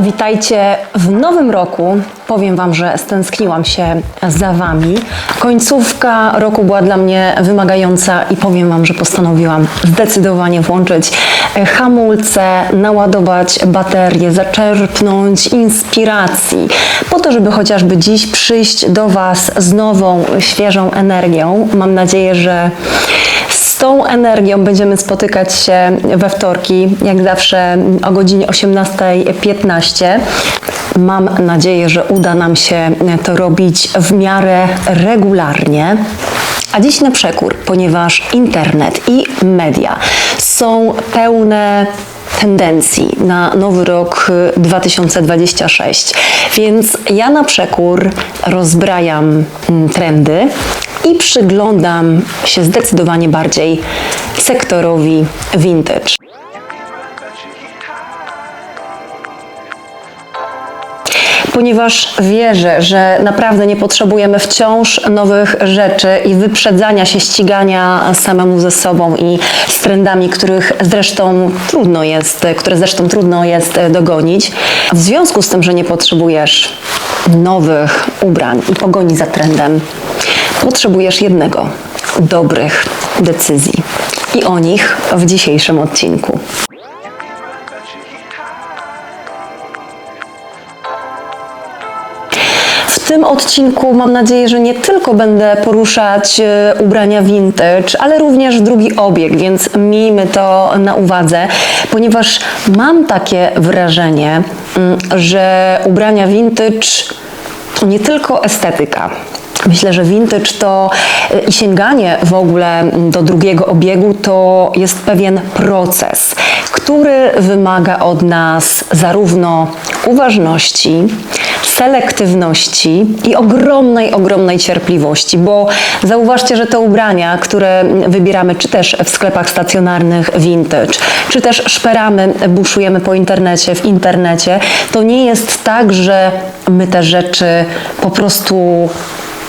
Witajcie w nowym roku. Powiem Wam, że stęskniłam się za Wami. Końcówka roku była dla mnie wymagająca i powiem Wam, że postanowiłam zdecydowanie włączyć hamulce, naładować baterię, zaczerpnąć inspiracji, po to, żeby chociażby dziś przyjść do Was z nową, świeżą energią. Mam nadzieję, że tą energią będziemy spotykać się we wtorki, jak zawsze o godzinie 18.15. Mam nadzieję, że uda nam się to robić w miarę regularnie. A dziś na przekór, ponieważ internet i media są pełne tendencji na nowy rok 2026. Więc ja na przekór rozbrajam trendy i przyglądam się zdecydowanie bardziej sektorowi vintage. ponieważ wierzę, że naprawdę nie potrzebujemy wciąż nowych rzeczy i wyprzedzania się, ścigania samemu ze sobą i z trendami, których zresztą trudno jest, które zresztą trudno jest dogonić. W związku z tym, że nie potrzebujesz nowych ubrań i pogoni za trendem, potrzebujesz jednego dobrych decyzji. I o nich w dzisiejszym odcinku. W tym odcinku mam nadzieję, że nie tylko będę poruszać e, ubrania vintage, ale również drugi obieg, więc miejmy to na uwadze, ponieważ mam takie wrażenie, mm, że ubrania vintage to nie tylko estetyka. Myślę, że vintage to e, i sięganie w ogóle do drugiego obiegu to jest pewien proces, który wymaga od nas zarówno uważności, selektywności i ogromnej, ogromnej cierpliwości, bo zauważcie, że te ubrania, które wybieramy, czy też w sklepach stacjonarnych vintage, czy też szperamy, buszujemy po internecie, w internecie, to nie jest tak, że my te rzeczy po prostu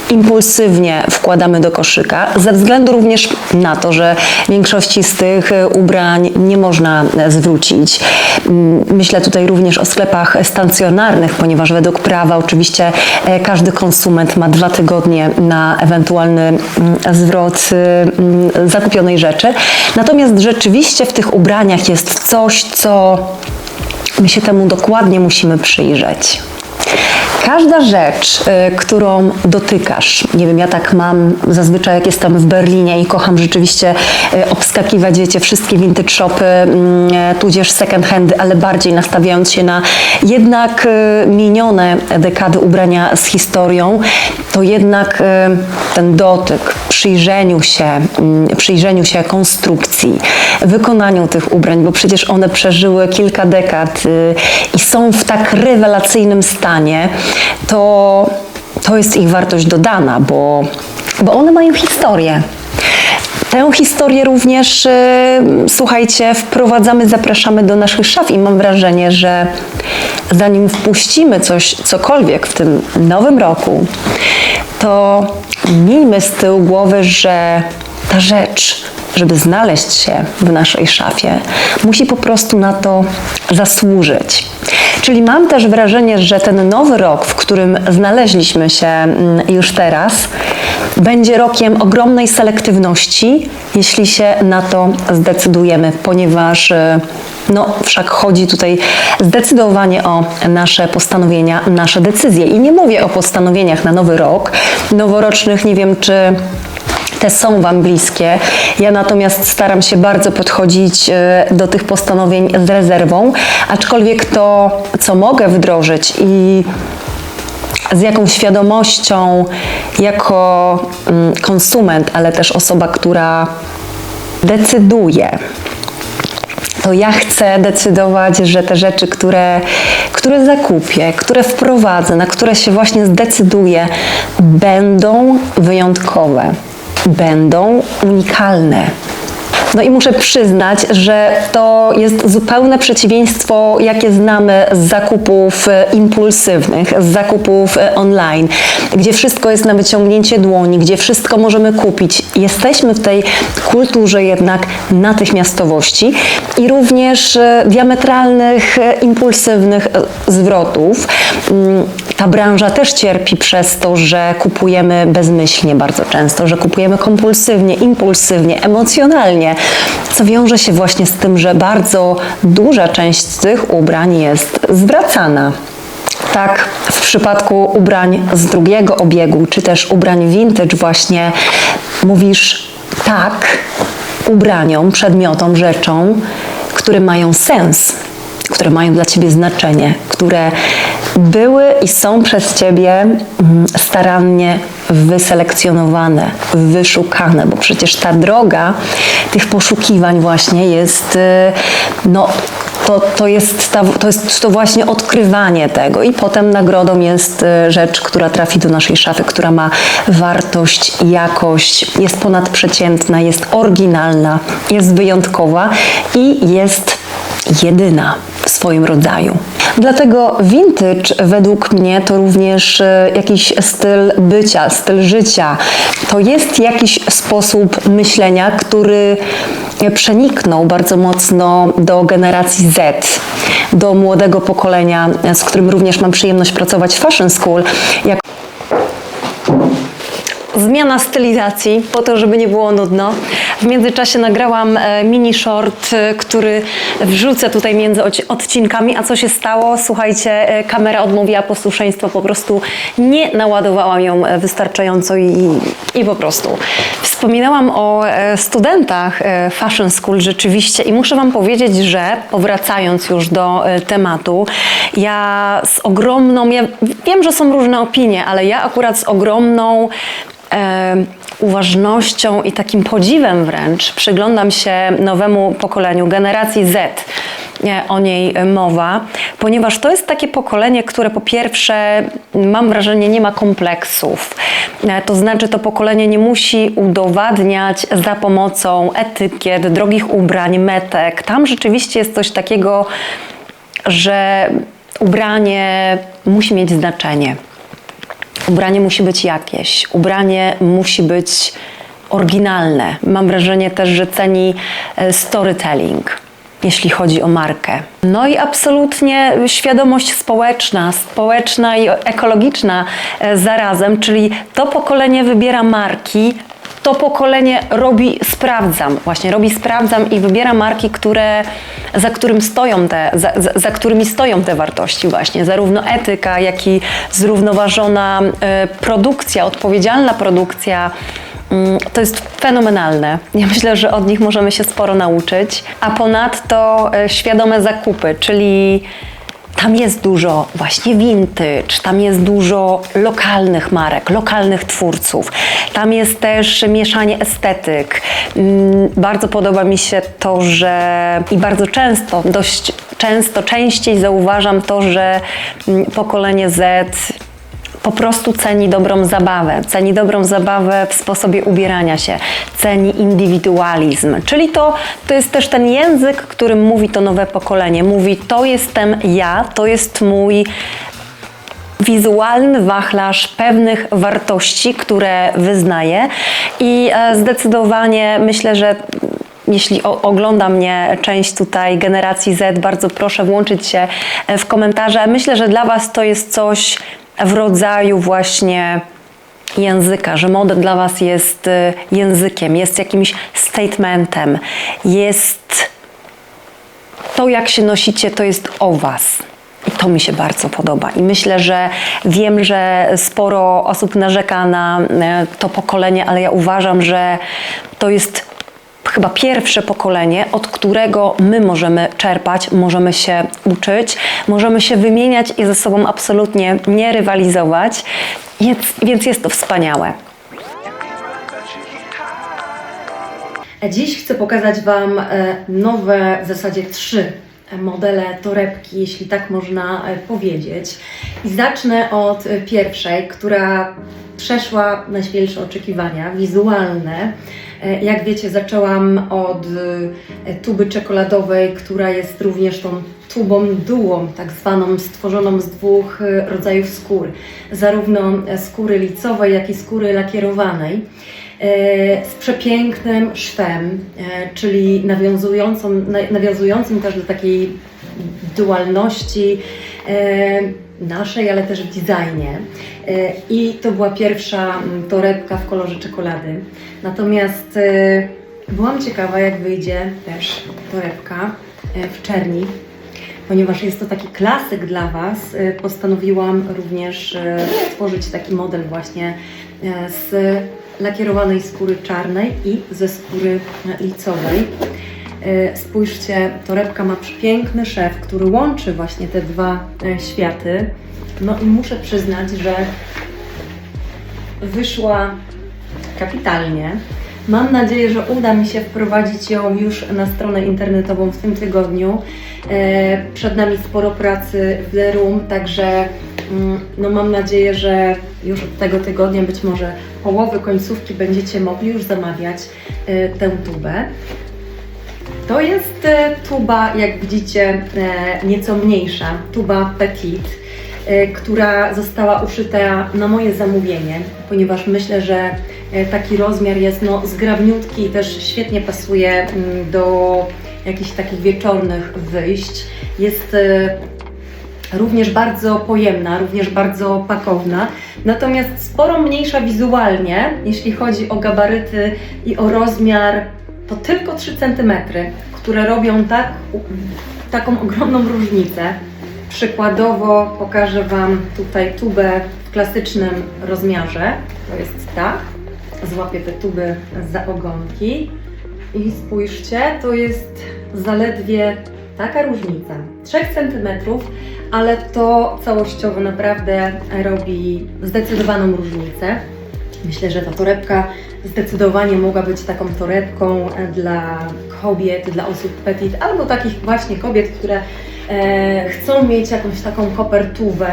impulsywnie wkładamy do koszyka, ze względu również na to, że większości z tych ubrań nie można zwrócić. Mm, Myślę tutaj również o sklepach stacjonarnych, ponieważ według prawa oczywiście e, każdy konsument ma dwa tygodnie na ewentualny mm, zwrot mm, zakupionej rzeczy. Natomiast rzeczywiście w tych ubraniach jest coś, co my się temu dokładnie musimy przyjrzeć. Każda rzecz, y, którą dotykasz, nie wiem, ja tak mam zazwyczaj jak jestem w Berlinie i kocham rzeczywiście y, obskakiwać, wiecie, wszystkie vintage shopy, mm, tudzież second handy, ale bardziej nastawiając się na jednak y, minione dekady ubrania z historią, to jednak ten dotyk, przyjrzeniu się, mm, przyjrzeniu się konstrukcji, wykonaniu tych ubrań, bo przecież one przeżyły kilka dekad i są w tak rewelacyjnym stanie, to, to jest ich wartość dodana, bo, bo one mają historię. Tę historię również, y, słuchajcie, wprowadzamy, zapraszamy do naszych szaf i mam wrażenie, że zanim wpuścimy coś, cokolwiek w tym nowym roku, to miejmy z tyłu głowy, że ta rzecz, żeby znaleźć się w naszej szafie, musi po prostu na to zasłużyć. Czyli mam też wrażenie, że ten nowy rok, w którym znaleźliśmy się mm, już teraz, będzie rokiem ogromnej selektywności, jeśli się na to zdecydujemy, ponieważ y, no, wszak chodzi tutaj zdecydowanie o nasze postanowienia, nasze decyzje. I nie mówię o postanowieniach na nowy rok, noworocznych, nie wiem czy te są Wam bliskie. Ja natomiast staram się bardzo podchodzić e, do tych postanowień z rezerwą, aczkolwiek to, co mogę wdrożyć i z jaką świadomością jako mm, konsument, ale też osoba, która decyduje, to ja chcę decydować, że te rzeczy, które, które zakupię, które wprowadzę, na które się właśnie zdecyduję, będą wyjątkowe, będą unikalne. No i muszę przyznać, że to jest zupełne przeciwieństwo, jakie znamy z zakupów e, impulsywnych, z zakupów e, online, gdzie wszystko jest na wyciągnięcie dłoni, gdzie wszystko możemy kupić. Jesteśmy w tej kulturze jednak natychmiastowości i również e, diametralnych, impulsywnych zwrotów. Ta branża też cierpi przez to, że kupujemy bezmyślnie bardzo często, że kupujemy kompulsywnie, impulsywnie, emocjonalnie, co wiąże się właśnie z tym, że bardzo duża część tych ubrań jest zwracana. Tak, w przypadku ubrań z drugiego obiegu, czy też ubrań vintage właśnie mówisz tak ubraniom, przedmiotom, rzeczom, które mają sens, które mają dla Ciebie znaczenie, które były i są przez Ciebie mm, starannie wyselekcjonowane, wyszukane, bo przecież ta droga tych poszukiwań właśnie jest, y, no, to, to, jest ta, to jest to właśnie odkrywanie tego. I potem nagrodą jest y, rzecz, która trafi do naszej szafy, która ma wartość, jakość, jest ponadprzeciętna, jest oryginalna, jest wyjątkowa i jest jedyna w swoim rodzaju. Dlatego vintage według mnie to również e, jakiś styl bycia, styl życia. To jest jakiś sposób myślenia, który przeniknął bardzo mocno do generacji Z, do młodego pokolenia, z którym również mam przyjemność pracować w Fashion School. Jak Zmiana stylizacji, po to, żeby nie było nudno. W międzyczasie nagrałam e, mini short, e, który wrzucę tutaj między odcinkami. A co się stało? Słuchajcie, e, kamera odmówiła posłuszeństwa, po prostu nie naładowałam ją wystarczająco i, i po prostu. Wspominałam o e, studentach e, Fashion School rzeczywiście i muszę Wam powiedzieć, że powracając już do e, tematu, ja z ogromną, ja wiem, że są różne opinie, ale ja akurat z ogromną e, uważnością i takim podziwem wręcz przyglądam się nowemu pokoleniu, generacji Z. O niej mowa, ponieważ to jest takie pokolenie, które po pierwsze, mam wrażenie, nie ma kompleksów. E, To znaczy, to pokolenie nie musi udowadniać za pomocą etykiet, drogich ubrań, metek. Tam rzeczywiście jest coś takiego, że ubranie musi mieć znaczenie. Ubranie musi być jakieś, ubranie musi być oryginalne. Mam wrażenie też, że ceni e, storytelling, jeśli chodzi o markę. No i absolutnie świadomość społeczna, społeczna i ekologiczna e, zarazem, czyli to pokolenie wybiera marki, to pokolenie robi sprawdzam, właśnie robi sprawdzam i wybiera marki, które, za, którym stoją te, za, za, którymi stoją te wartości właśnie, zarówno etyka, jak i zrównoważona e, produkcja, odpowiedzialna produkcja. Mm, To jest fenomenalne. Ja myślę, że od nich możemy się sporo nauczyć. A ponadto e, świadome zakupy, czyli tam jest dużo właśnie vintage, tam jest dużo lokalnych marek, lokalnych twórców. Tam jest też mieszanie estetyk. Mm, Bardzo podoba mi się to, że i bardzo często, dość często, częściej zauważam to, że mm, pokolenie Z po prostu ceni dobrą zabawę, ceni dobrą zabawę w sposobie ubierania się, ceni indywidualizm. Czyli to, to jest też ten język, którym mówi to nowe pokolenie. Mówi, to jestem ja, to jest mój wizualny wachlarz pewnych wartości, które wyznaję i e, zdecydowanie myślę, że jeśli ogląda mnie część tutaj generacji Z, bardzo proszę włączyć się e, w komentarze. Myślę, że dla Was to jest coś w rodzaju właśnie języka, że moda dla Was jest e, językiem, jest jakimś statementem, jest to, jak się nosicie, to jest o Was. I to mi się bardzo podoba. I myślę, że wiem, że sporo osób narzeka na e, to pokolenie, ale ja uważam, że to jest chyba pierwsze pokolenie, od którego my możemy czerpać, możemy się uczyć, możemy się wymieniać i ze sobą absolutnie nie rywalizować. Więc, więc jest to wspaniałe. Dziś chcę pokazać Wam e, nowe, w zasadzie trzy modele torebki, jeśli tak można e, powiedzieć. I zacznę od e, pierwszej, która przeszła najśmielsze oczekiwania wizualne. E, Jak wiecie, zaczęłam od tuby czekoladowej, która jest również tą tubą dułą, tak zwaną, stworzoną z dwóch e, rodzajów skór, zarówno e, skóry licowej, jak i skóry lakierowanej e, z przepięknym szwem, e, czyli nawiązującym też do takiej dualności naszej, ale też w designie. I to była pierwsza torebka w kolorze czekolady. Natomiast byłam ciekawa, jak wyjdzie też torebka w czerni. Ponieważ jest to taki klasyk dla Was, e, postanowiłam również e, stworzyć taki model właśnie e, z lakierowanej skóry czarnej i ze skóry licowej. Spójrzcie, torebka ma piękny szef, który łączy właśnie te dwa światy. No i muszę przyznać, że wyszła kapitalnie. Mam nadzieję, że uda mi się wprowadzić ją już na stronę internetową w tym tygodniu. E, Przed nami sporo pracy w The Room, także mm, no mam nadzieję, że już od tego tygodnia, być może połowy, końcówki będziecie mogli już zamawiać e, tę tubę. To jest e, tuba, jak widzicie, nieco mniejsza, tuba Petit, która została uszyta na moje zamówienie, ponieważ myślę, że taki rozmiar jest no, zgrabniutki i też świetnie pasuje mm, do jakichś takich wieczornych wyjść. Jest e, również bardzo pojemna, również bardzo pakowna, natomiast sporo mniejsza wizualnie, jeśli chodzi o gabaryty i o rozmiar, to tylko 3 cm, które robią tak, taką ogromną różnicę. Przykładowo pokażę Wam tutaj tubę w klasycznym rozmiarze, to jest ta, złapię te tuby za ogonki i spójrzcie, to jest zaledwie taka różnica, 3 cm, ale to całościowo naprawdę robi zdecydowaną różnicę. Myślę, że ta torebka zdecydowanie mogła być taką torebką dla kobiet, dla osób petit, albo takich właśnie kobiet, które e, chcą mieć jakąś taką kopertówę,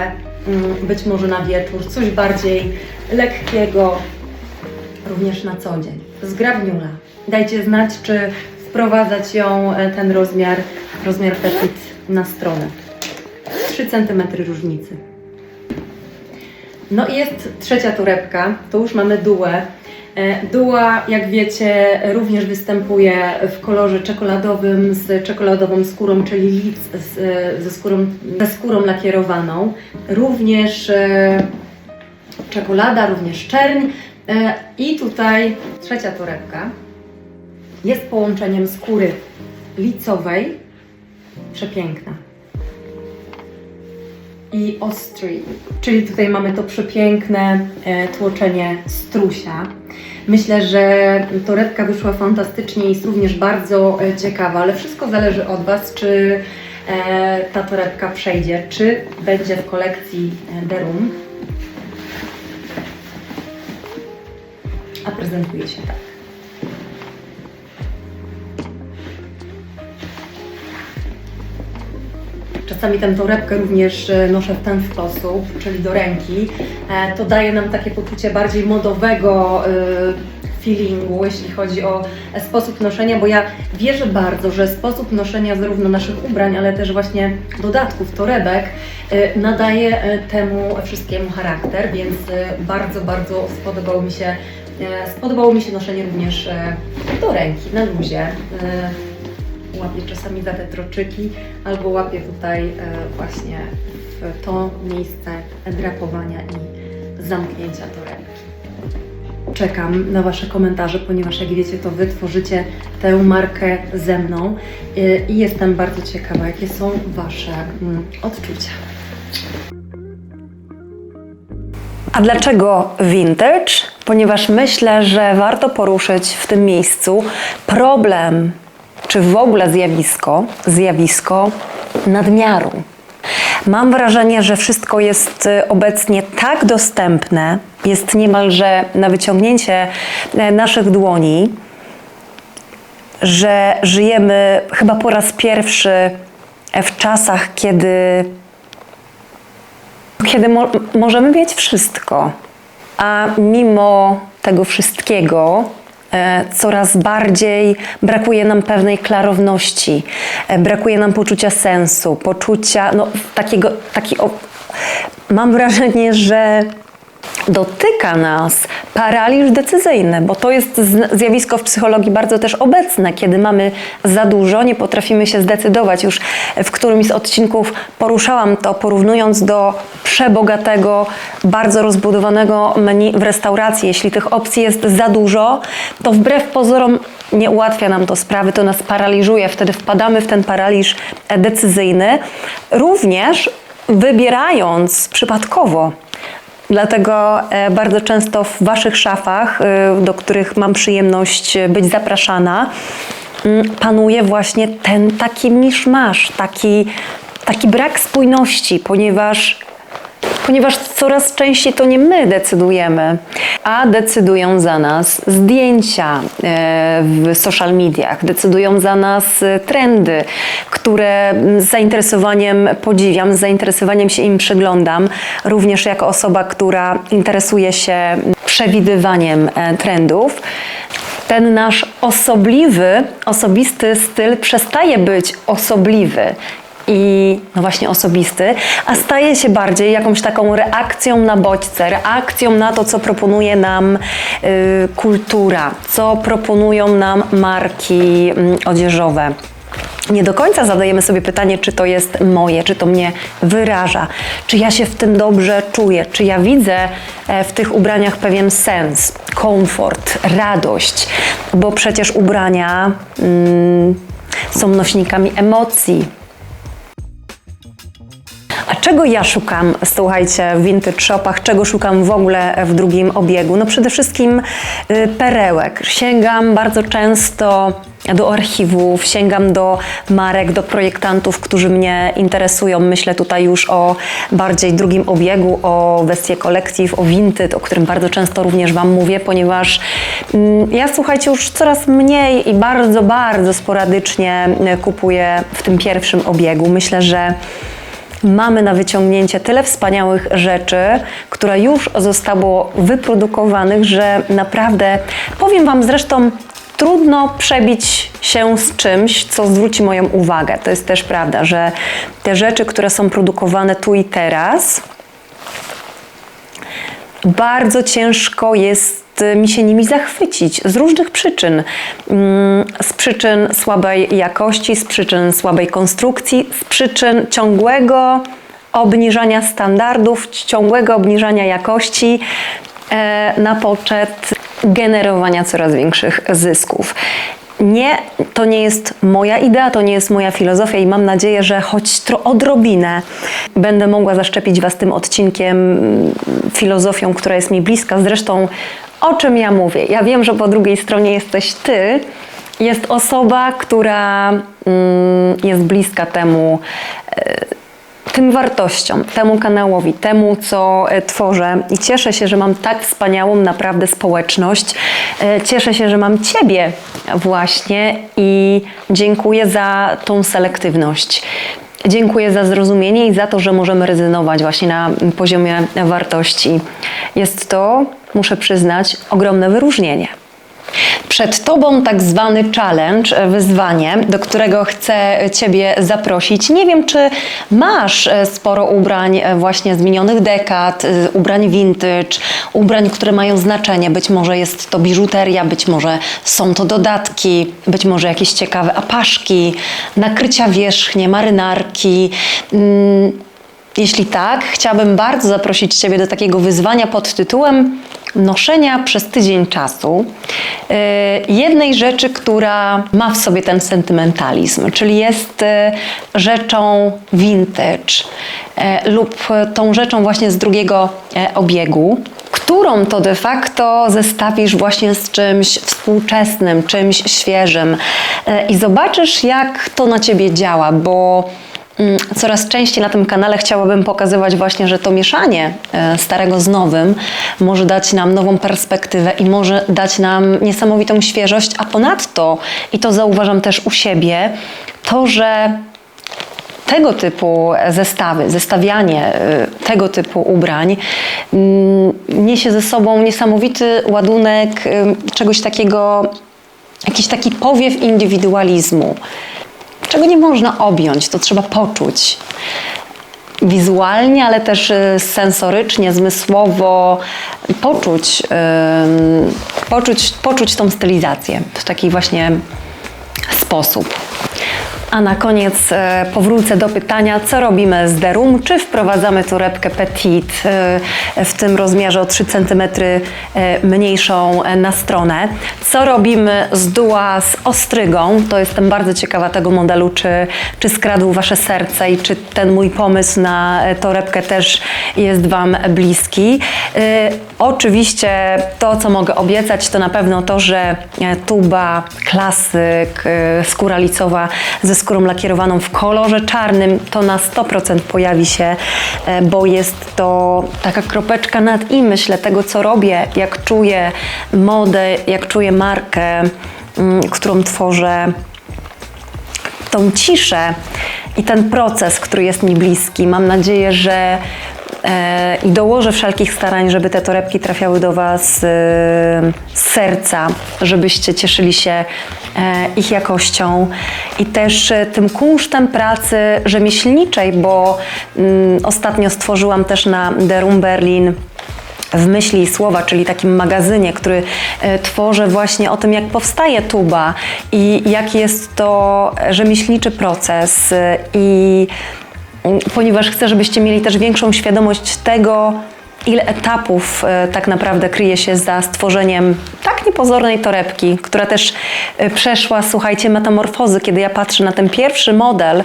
mm, być może na wieczór, coś bardziej lekkiego, również na co dzień. Zgrabniula. Dajcie znać, czy wprowadzać ją, e, ten rozmiar, rozmiar petit na stronę. 3 cm różnicy. No i jest trzecia torebka, to już mamy duę. E, Duła, jak wiecie, również występuje w kolorze czekoladowym z czekoladową skórą, czyli lic z, e, ze, skórą, ze skórą lakierowaną. Również czekolada, również czerń. E, I tutaj trzecia torebka jest połączeniem skóry licowej, przepiękna, i ostry, czyli tutaj mamy to przepiękne e, tłoczenie strusia. Myślę, że torebka wyszła fantastycznie i jest również bardzo e, ciekawa, ale wszystko zależy od Was, czy ta torebka przejdzie, czy będzie w kolekcji The Room. A prezentuje się tak. Czasami tę torebkę również e, noszę w ten sposób, czyli do ręki. E, To daje nam takie poczucie bardziej modowego e, feelingu, jeśli chodzi o sposób noszenia, bo ja wierzę bardzo, że sposób noszenia zarówno naszych ubrań, ale też właśnie dodatków, torebek nadaje temu wszystkiemu charakter, więc bardzo, bardzo spodobało mi się, spodobało mi się noszenie również e, do ręki, na luzie. E, łapię czasami za te troczyki, albo łapię tutaj e, właśnie w to miejsce drapowania i zamknięcia torebki. Czekam na Wasze komentarze, ponieważ jak wiecie, to Wy tworzycie tę markę ze mną i jestem bardzo ciekawa, jakie są Wasze mm, odczucia. A dlaczego vintage? Ponieważ myślę, że warto poruszyć w tym miejscu problem, czy w ogóle zjawisko, zjawisko nadmiaru. Mam wrażenie, że wszystko jest y, obecnie tak dostępne, jest niemalże na wyciągnięcie e, naszych dłoni, że żyjemy chyba po raz pierwszy w czasach, kiedy kiedy mo- możemy mieć wszystko. A mimo tego wszystkiego e, coraz bardziej brakuje nam pewnej klarowności, e, brakuje nam poczucia sensu, poczucia no, takiego, taki, o, mam wrażenie, że dotyka nas paraliż decyzyjny, bo to jest zjawisko w psychologii bardzo też obecne, kiedy mamy za dużo, nie potrafimy się zdecydować. Już w którymś z odcinków poruszałam to, porównując do przebogatego, bardzo rozbudowanego menu w restauracji. Jeśli tych opcji jest za dużo, to wbrew pozorom nie ułatwia nam to sprawy, to nas paraliżuje, wtedy wpadamy w ten paraliż decyzyjny. Również wybierając przypadkowo Dlatego e, bardzo często w Waszych szafach, e, do których mam przyjemność e, być zapraszana, mm, panuje właśnie ten taki miszmasz, taki, taki brak spójności, ponieważ ponieważ coraz częściej to nie my decydujemy, a decydują za nas zdjęcia e, w social mediach, decydują za nas e, trendy, które z zainteresowaniem podziwiam, z zainteresowaniem się im przyglądam, również jako osoba, która interesuje się przewidywaniem e, trendów. Ten nasz osobliwy, osobisty styl przestaje być osobliwy i no właśnie osobisty, a staje się bardziej jakąś taką reakcją na bodźce, reakcją na to, co proponuje nam y, kultura, co proponują nam marki mm, odzieżowe. Nie do końca zadajemy sobie pytanie, czy to jest moje, czy to mnie wyraża, czy ja się w tym dobrze czuję, czy ja widzę e, w tych ubraniach pewien sens, komfort, radość, bo przecież ubrania mm, są nośnikami emocji, a czego ja szukam, słuchajcie, w vintage shopach? Czego szukam w ogóle w drugim obiegu? No przede wszystkim y, perełek. Sięgam bardzo często do archiwów, sięgam do marek, do projektantów, którzy mnie interesują. Myślę tutaj już o bardziej drugim obiegu, o Westie Collective, o Vinted, o którym bardzo często również Wam mówię, ponieważ mm, ja słuchajcie już coraz mniej i bardzo, bardzo sporadycznie y, kupuję w tym pierwszym obiegu. Myślę, że mamy na wyciągnięcie tyle wspaniałych rzeczy, które już zostało wyprodukowanych, że naprawdę powiem Wam zresztą. Trudno przebić się z czymś, co zwróci moją uwagę. To jest też prawda, że te rzeczy, które są produkowane tu i teraz, bardzo ciężko jest y, mi się nimi zachwycić z różnych przyczyn. Mm, Z przyczyn słabej jakości, z przyczyn słabej konstrukcji, z przyczyn ciągłego obniżania standardów, ciągłego obniżania jakości e, na poczet generowania coraz większych zysków. Nie, to nie jest moja idea, to nie jest moja filozofia i mam nadzieję, że choć tro, odrobinę będę mogła zaszczepić Was tym odcinkiem, mm, filozofią, która jest mi bliska. Zresztą o czym ja mówię? Ja wiem, że po drugiej stronie jesteś Ty, jest osoba, która mm, jest bliska temu, e, tym wartościom, temu kanałowi, temu, co e, tworzę. I cieszę się, że mam tak wspaniałą naprawdę społeczność. E, Cieszę się, że mam Ciebie właśnie i dziękuję za tą selektywność. Dziękuję za zrozumienie i za to, że możemy rezynować właśnie na poziomie wartości. Jest to, muszę przyznać, ogromne wyróżnienie. Przed Tobą tak zwany challenge, e, wyzwanie, do którego chcę Ciebie zaprosić. Nie wiem, czy masz e, sporo ubrań e, właśnie z minionych dekad, ubrań vintage, ubrań, które mają znaczenie. Być może jest to biżuteria, być może są to dodatki, być może jakieś ciekawe apaszki, nakrycia wierzchnie, marynarki. Mm, jeśli tak, chciałabym bardzo zaprosić Ciebie do takiego wyzwania pod tytułem noszenia przez tydzień czasu yy, jednej rzeczy, która ma w sobie ten sentymentalizm, czyli jest yy, rzeczą vintage yy, lub tą rzeczą właśnie z drugiego obiegu, którą to de facto zestawisz właśnie z czymś współczesnym, czymś świeżym. I zobaczysz, jak to na Ciebie działa, bo Coraz częściej na tym kanale chciałabym pokazywać właśnie, że to mieszanie e, starego z nowym może dać nam nową perspektywę i może dać nam niesamowitą świeżość, a ponadto, i to zauważam też u siebie, to, że tego typu zestawy, zestawianie y, tego typu ubrań mm, niesie ze sobą niesamowity ładunek ym, czegoś takiego, jakiś taki powiew indywidualizmu, czego nie można objąć, to trzeba poczuć wizualnie, ale też y, sensorycznie, zmysłowo poczuć, poczuć, poczuć tą stylizację w taki właśnie sposób. A na koniec e, powrócę do pytania, co robimy z Derum? Czy wprowadzamy torebkę Petit e, w tym rozmiarze o 3 cm e, mniejszą na stronę? Co robimy z Dua z ostrygą? To jestem bardzo ciekawa tego modelu, czy, czy skradł Wasze serce i czy ten mój pomysł na torebkę też jest Wam bliski. Oczywiście to, co mogę obiecać, to na pewno to, że tuba klasyk, e, skóra licowa ze skórą lakierowaną w kolorze czarnym, to na 100% pojawi się, e, bo jest to taka kropeczka nad i myślę tego, co robię, jak czuję modę, jak czuję markę, mm, którą tworzę tą ciszę i ten proces, który jest mi bliski. Mam nadzieję, że i dołożę wszelkich starań, żeby te torebki trafiały do Was e, z serca, żebyście cieszyli się e, ich jakością. I też e, tym kunsztem pracy rzemieślniczej, bo mm, ostatnio stworzyłam też na The Room Berlin w myśli i słowa, czyli takim magazynie, który e, tworzę właśnie o tym, jak powstaje tuba i jak jest to rzemieślniczy proces e, i ponieważ chcę, żebyście mieli też większą świadomość tego, ile etapów e, tak naprawdę kryje się za stworzeniem tak niepozornej torebki, która też e, przeszła, słuchajcie, metamorfozy. Kiedy ja patrzę na ten pierwszy model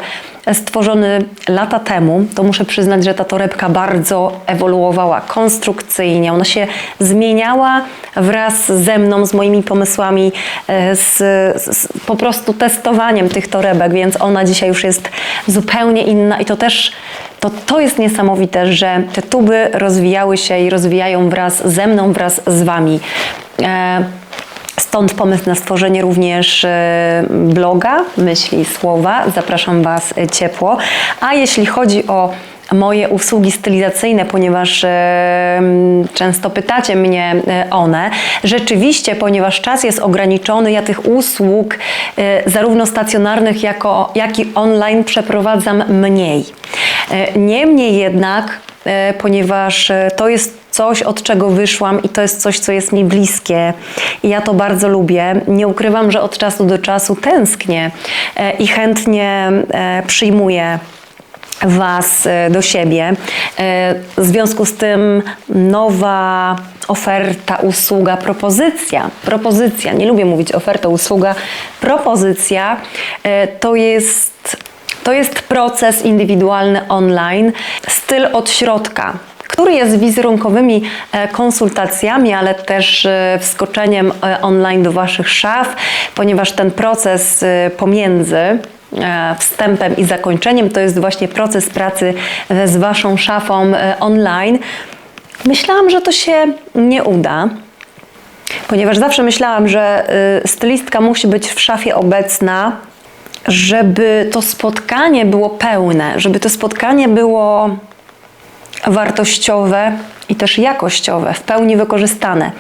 stworzony lata temu, to muszę przyznać, że ta torebka bardzo ewoluowała konstrukcyjnie. Ona się zmieniała wraz ze mną, z moimi pomysłami, e, z, z po prostu testowaniem tych torebek, więc ona dzisiaj już jest zupełnie inna i to też to, to jest niesamowite, że te tuby rozwijały się i rozwijają wraz ze mną, wraz z Wami. E, Stąd pomysł na stworzenie również e, bloga Myśli Słowa. Zapraszam Was e, ciepło. A jeśli chodzi o moje usługi stylizacyjne, ponieważ e, często pytacie mnie one. Rzeczywiście, ponieważ czas jest ograniczony, ja tych usług zarówno stacjonarnych, jako, jak i online przeprowadzam mniej. Niemniej jednak, ponieważ to jest coś, od czego wyszłam i to jest coś, co jest mi bliskie i ja to bardzo lubię. Nie ukrywam, że od czasu do czasu tęsknię e, i chętnie e, przyjmuję Was e, do siebie. W związku z tym nowa oferta, usługa, propozycja. Propozycja, nie lubię mówić oferta, usługa, propozycja to jest, to jest proces indywidualny online, styl od środka który jest wizerunkowymi e, konsultacjami, ale też e, wskoczeniem e, online do Waszych szaf, ponieważ ten proces pomiędzy wstępem i zakończeniem to jest właśnie proces pracy z Waszą szafą online. Myślałam, że to się nie uda. Ponieważ zawsze myślałam, że stylistka musi być w szafie obecna, żeby to spotkanie było pełne, żeby to spotkanie było wartościowe i też jakościowe, w pełni wykorzystane.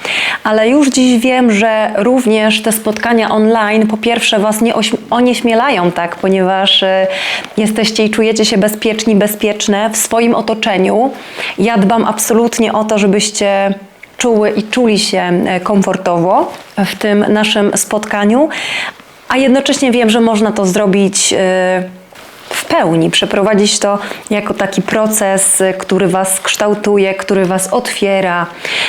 Ale już dziś wiem, że również te spotkania online po pierwsze Was nie onieśmielają, tak, ponieważ e, jesteście i czujecie się bezpieczni, bezpieczne w swoim otoczeniu. Ja dbam absolutnie o to, żebyście czuły i czuli się e, komfortowo w tym naszym spotkaniu, a jednocześnie wiem, że można to zrobić e, w pełni, przeprowadzić to jako taki proces, który Was kształtuje, który Was otwiera,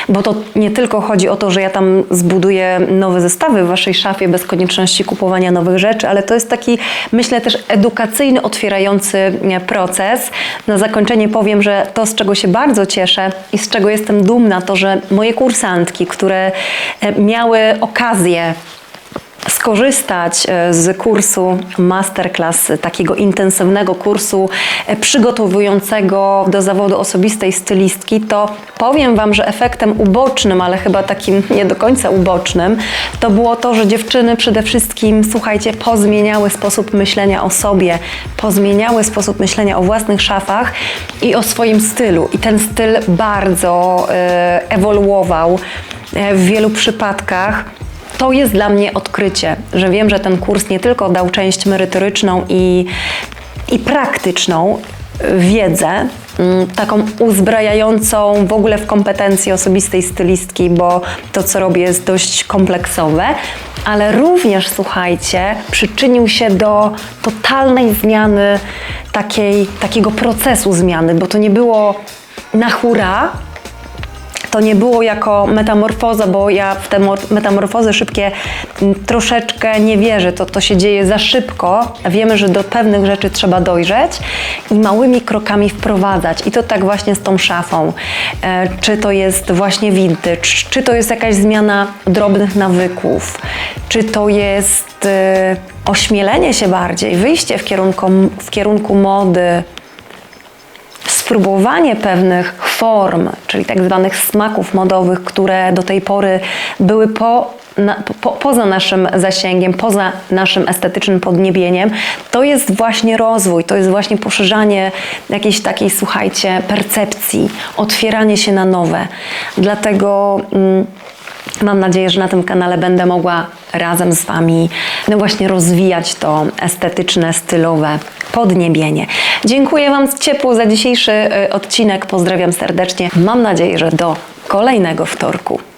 bo to nie tylko chodzi o to, że ja tam zbuduję nowe zestawy w Waszej szafie bez konieczności kupowania nowych rzeczy, ale to jest taki, myślę, też edukacyjny, otwierający nie, proces. Na zakończenie powiem, że to, z czego się bardzo cieszę i z czego jestem dumna, to, że moje kursantki, które e, miały okazję skorzystać e, z kursu masterclass, takiego intensywnego kursu e, przygotowującego do zawodu osobistej stylistki, to powiem Wam, że efektem ubocznym, ale chyba takim nie do końca ubocznym, to było to, że dziewczyny przede wszystkim, słuchajcie, pozmieniały sposób myślenia o sobie, pozmieniały sposób myślenia o własnych szafach i o swoim stylu. I ten styl bardzo e, ewoluował w wielu przypadkach. To jest dla mnie odkrycie, że wiem, że ten kurs nie tylko dał część merytoryczną i, i praktyczną wiedzę, mm, taką uzbrajającą w ogóle w kompetencje osobistej stylistki, bo to, co robię, jest dość kompleksowe, ale również, słuchajcie, przyczynił się do totalnej zmiany takiej, takiego procesu zmiany, bo to nie było na hura, to nie było jako metamorfoza, bo ja w te mor- metamorfozy szybkie troszeczkę nie wierzę. To, to się dzieje za szybko. Wiemy, że do pewnych rzeczy trzeba dojrzeć i małymi krokami wprowadzać. I to tak właśnie z tą szafą. E, czy to jest właśnie vintage, czy to jest jakaś zmiana drobnych nawyków, czy to jest e, ośmielenie się bardziej, wyjście w kierunku, w kierunku mody, spróbowanie pewnych form, czyli tak zwanych smaków modowych, które do tej pory były po, na, po, poza naszym zasięgiem, poza naszym estetycznym podniebieniem, to jest właśnie rozwój, to jest właśnie poszerzanie jakiejś takiej, słuchajcie, percepcji, otwieranie się na nowe. Dlatego. Mm, Mam nadzieję, że na tym kanale będę mogła razem z Wami no właśnie rozwijać to estetyczne, stylowe podniebienie. Dziękuję Wam ciepło za dzisiejszy y, odcinek. Pozdrawiam serdecznie. Mam nadzieję, że do kolejnego wtorku.